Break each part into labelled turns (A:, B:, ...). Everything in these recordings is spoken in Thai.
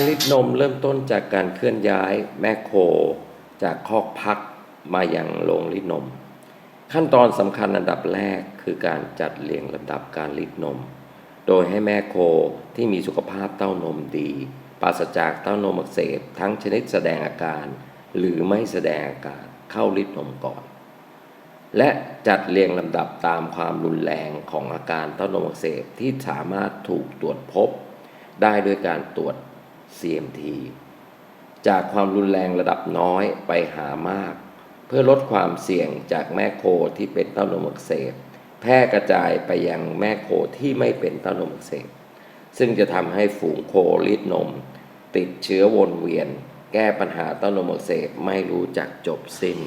A: การรีดนมเริ่มต้นจากการเคลื่อนย้ายแม่โคจากคอกพักมายังโรงรีดนม ขั้นตอนสำคัญอันดับแรกคือการจัดเรียงลำดับการรีดนม โดยให้แม่โคที่มีสุขภาพเต้านมดีปราศจากเต้านมอักเสบทั้งชนิดแสดงอาการ หรือไม่แสดงอาการเข้ารีดนมก่อน และจัดเรียงลำดับตามความรุนแรงของอาการเต้านมอักเสบที่สามารถถูกตรวจพบ ได้ด้วยการตรวจ CMT จากความรุนแรงระดับน้อยไปหามาก เพื่อลดความเสี่ยงจากแม่โคที่เป็นเต้านมอักเสบแพร่กระจายไปยังแม่โคที่ไม่เป็นเต้านมอักเสบซึ่งจะทำให้ฝูงโครีดนม ติดเชื้อวนเวียน แก้ปัญหาเต้านมอักเสบไม่รู้จักจบสิ้น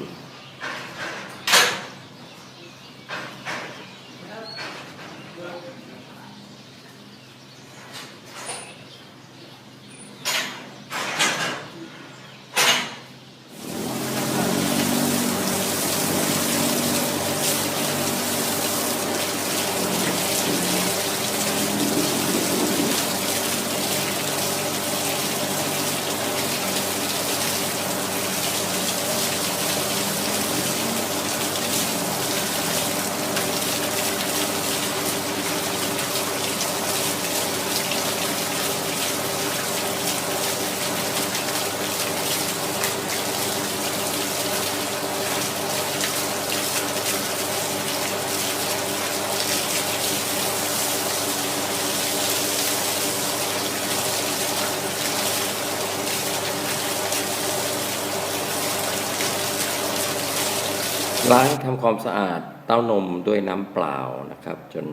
A: ล้างทำความสะอาดเต้านมด้วยน้ำเปล่านะครับ จน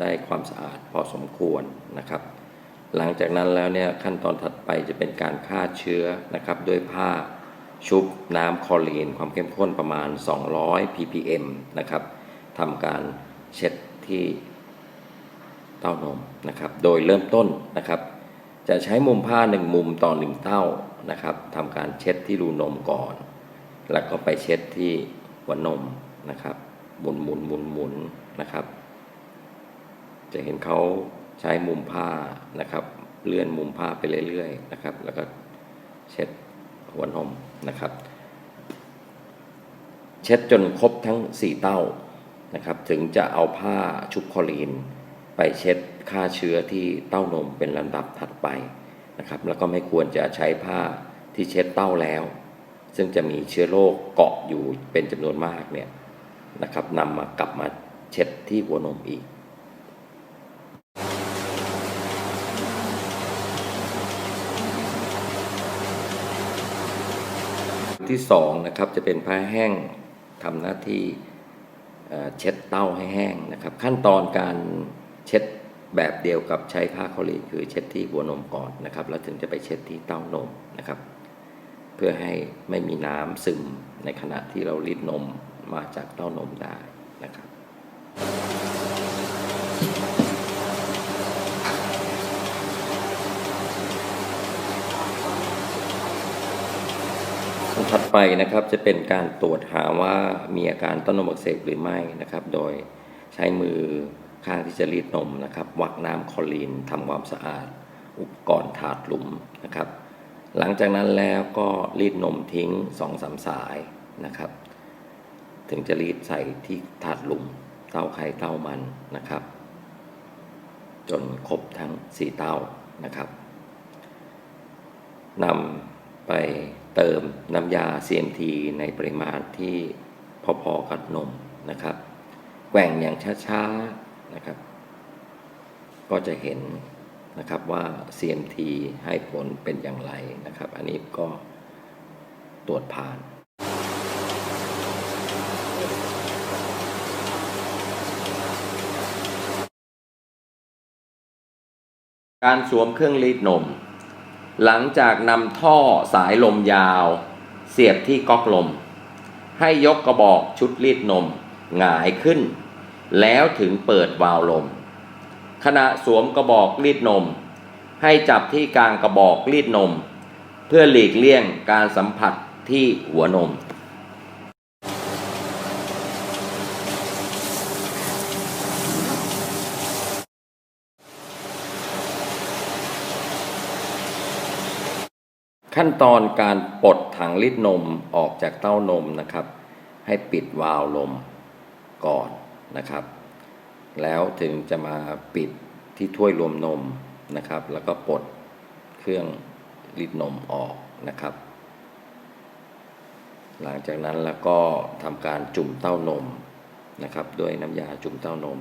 A: ได้ความสะอาดพอสมควรนะครับ หลังจากนั้นแล้วเนี่ยขั้นตอนถัดไปจะเป็นการฆ่าเชื้อนะครับ ด้วยผ้าชุบน้ำคลอรีน ความเข้มข้นประมาณ 200 ppm นะครับทำการเช็ดที่เต้านมนะครับ โดยเริ่มต้นนะครับ จะใช้มุมผ้าหนึ่งมุมต่อหนึ่งเต้านะครับทำการเช็ดที่รูนมก่อน แล้วก็ไปเช็ดที่ หัวนมนะครับ หมุนหมุนหมุนหมุนนะครับ จะเห็นเขาใช้มุมผ้านะครับ เลื่อนมุมผ้าไปเรื่อยๆนะครับ แล้วก็เช็ดหัวนมนะครับ เช็ดจนครบทั้ง 4 เต้านะครับ ถึงจะเอาผ้าชุบคอรีน ไปเช็ดฆ่าเชื้อที่เต้านมเป็นลำดับถัดไปนะครับ แล้วก็ไม่ควรจะใช้ผ้าที่เช็ดเต้าแล้ว ซึ่งจะมีเชื้อโรคเกาะอยู่เป็นจำนวนมากเนี่ยนะครับนำมากลับมาเช็ดที่หัวนมอีกที่สองนะครับจะเป็นผ้าแห้งทำหน้าที่เช็ดเต้าให้แห้งนะครับ ขั้นตอนการเช็ดแบบเดียวกับใช้ผ้าคอรีนคือเช็ดที่หัวนมก่อนนะครับ แล้วถึงจะไปเช็ดที่เต้านมนะครับ เพื่อให้ไม่มีน้ำซึมในขณะที่เรารีดนมมาจากเต้านมได้นะครับขั้นถัดไปนะครับจะเป็นการตรวจหาว่ามีอาการเต้านมอักเสบหรือไม่นะครับ โดยใช้มือข้างที่จะรีดนมนะครับ วักน้ำคลอรีนทำความสะอาด อุปกรณ์ถาดหลุมนะครับ หลังจากนั้นแล้วก็รีดนมทิ้งสองสามสายนะครับ ถึงจะรีดใส่ที่ถาดหลุมเต้าไข่เต้ามันนะครับ จนครบทั้งสี่เต้านะครับนำไปเติมน้ำยา CMT ในปริมาณที่พอๆกับนมนะครับแกว่งอย่างช้าๆนะครับ ก็จะเห็น นะครับว่า CMT ให้ผลเป็นอย่างไรนะครับ อันนี้ก็ตรวจผ่านการสวมเครื่องรีดนม หลังจากนำท่อสายลมยาว เสียบที่ก๊อกลม ให้ยกกระบอกชุดรีดนม หงายขึ้น แล้วถึงเปิดวาล์วลม ขณะสวมกระบอกรีดนม ให้จับที่กลางกระบอกรีดนม เพื่อหลีกเลี่ยงการสัมผัสที่หัวนม ขั้นตอนการปลดถังลีดนมออกจากเต้านมนะครับ ให้ปิดวาล์วลมก่อนนะครับ แล้วถึงจะมาปิดที่ถ้วยรวมนมนะครับ แล้วก็ปลดเครื่องรีดนมออกนะครับ หลังจากนั้นแล้วก็ทำการจุ่มเต้านมนะครับ ด้วยน้ำยาจุ่มเต้านม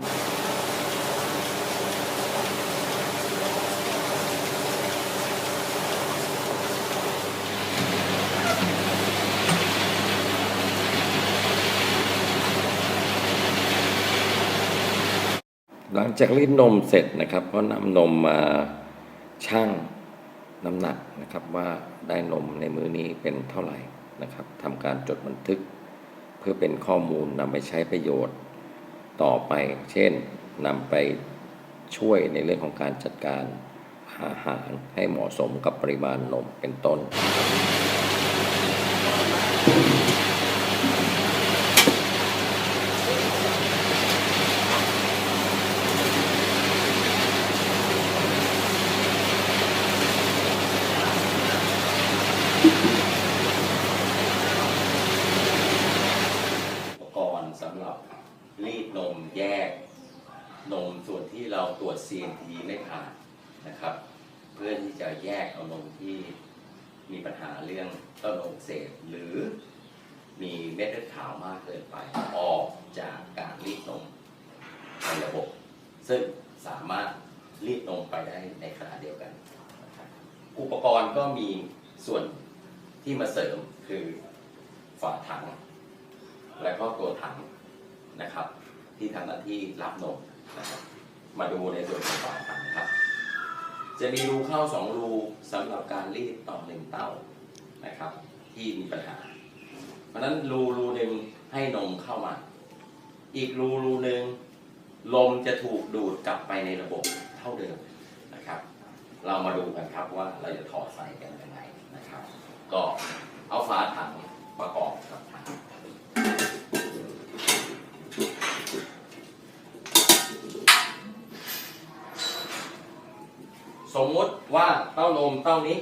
A: หลังจากรีดนมเสร็จนะครับ ก็นำนมมาชั่งน้ำหนักนะครับว่าได้นมในมื้อนี้เป็นเท่าไหร่นะครับทำการจดบันทึก เพื่อเป็นข้อมูลนำไปใช้ประโยชน์ต่อไป เช่นนำไปช่วยในเรื่องของการจัดการอาหารให้เหมาะสมกับปริมาณนมเป็นต้น อุปกรณ์สำหรับรีดนมแยก นมส่วนที่เราตรวจ CNT ไม่ผ่านนะครับ เพื่อที่จะแยกเอานมที่มีปัญหาเรื่องเต้านมอักเสพหรือมีเม็ดเลือดขาวมากเกินไปออกจากการรีดนมในระบบ ซึ่งสามารถรีดนมไปได้ในขณะเดียวกัน อุปกรณ์ก็มีส่วนที่มาเสริมคือฝาถัง และก็ตัวถังนะครับ ที่ทำหน้าที่รับนม นะครับมาดูในส่วนของฝาถังครับ จะมีรูเข้าสองรูสำหรับการรีดต่อหนึ่งเต้านะครับ ที่มีปัญหา เพราะฉะนั้นรูรูหนึ่งให้นมเข้ามา อีกรูรูหนึ่งลมจะถูกดูดกลับไปในระบบเท่าเดิมนะครับ เรามาดูกันครับว่าเราจะถอดใส่กันยังไงนะครับ ก็เอาฝาถังประกอบกับถัง สมมติว่าเต้านมเต้านี้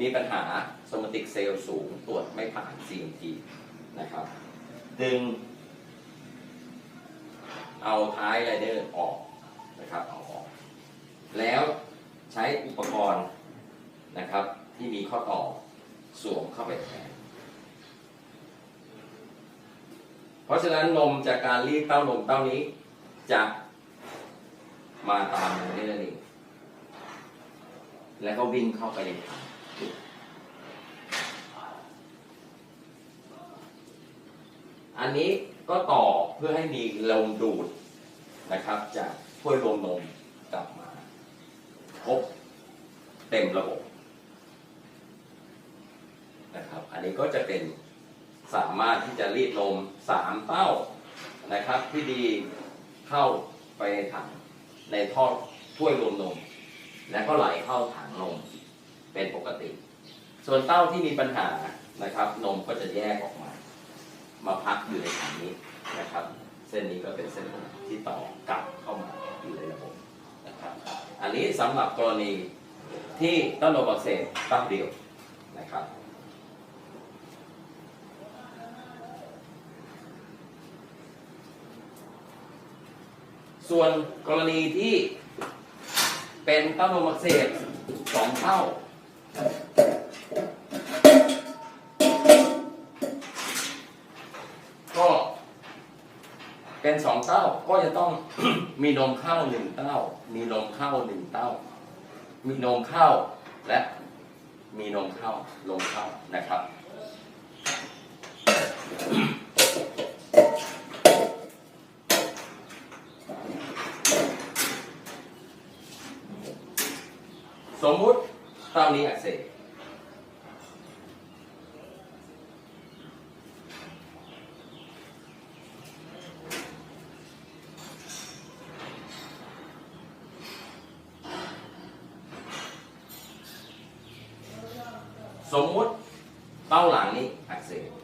A: มีปัญหาสมติกเซลล์สูงตรวจไม่ผ่าน CMT นะครับ ดึง เอาท้ายไรเดอร์ออกนะครับเอาออก แล้วใช้อุปกรณ์นะครับ ที่มีข้อต่อสวมเข้าไปแทนเพราะฉะนั้นนมจากการรีดเต้านมเต้านี้จะมาตามนี้นั่นเอง แล้วก็วิ่งเข้าไปในถังอันนี้ก็ต่อเพื่อให้มีลมดูดนะครับ จากถ้วยรวมนมกลับมาครบเต็มระบบนะครับ อันนี้ก็จะเป็นสามารถที่จะรีดนมสามเต้านะครับ ที่ดีเข้าไปในถังในท่อถ้วยรวมนม แล้วก็ไหลเข้าถังนมเป็นปกติ ส่วนเต้าที่มีปัญหานะครับ นมก็จะแยกออกมา มาพักอยู่ในถังนี้นะครับ เส้นนี้ก็เป็นเส้นที่ต่อกลับเข้ามาอยู่ในระบบนะครับ อันนี้สำหรับกรณีที่เต้านมอักเสบเต้าเดียวนะครับส่วนกรณีที่ เป็นเต้านมอักเสบสองเท่า ก็เป็นสองเต้าก็จะต้องมีนมเข้าหนึ่งเต้า มีนมเข้าหนึ่งเต้า มีนมเข้าและมีนมเข้าลมเข้านะครับ สมมุติเต้านี้อักเสบสมมุติเต้าหลังนี้อักเสบ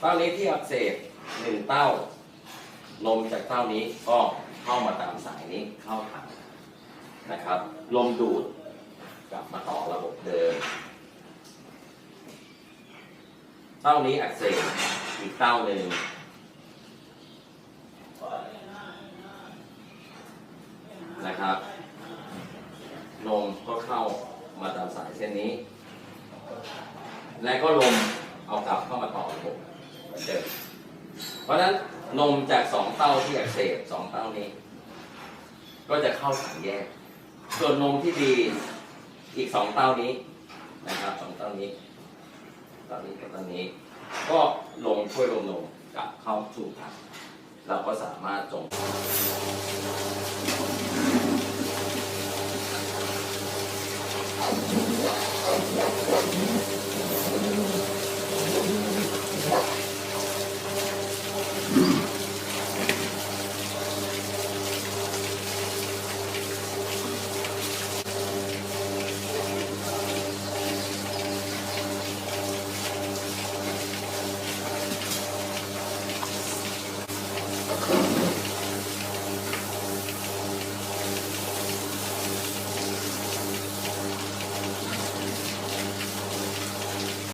A: เต้านี้ที่อักเสบหนึ่งเต้าลมจากเต้านี้ก็เข้ามาตามสายนี้เข้าถังนะครับ ลมดูดกลับมาต่อระบบเดิมเต้านี้อักเสบอีกเต้าหนึ่งนะครับลมก็เข้ามาตามสายเส้นนี้ และก็ลม เต้าที่อักเสบสองเต้านี้ ก็จะเข้าถังแยก ส่วนนมที่ดีอีกสองเต้านี้นะครับสองเต้านี้เต้านี้กับเต้านี้ ก็ลงช่วยลมนมกลับเข้าสู่ถังเราก็สามารถจง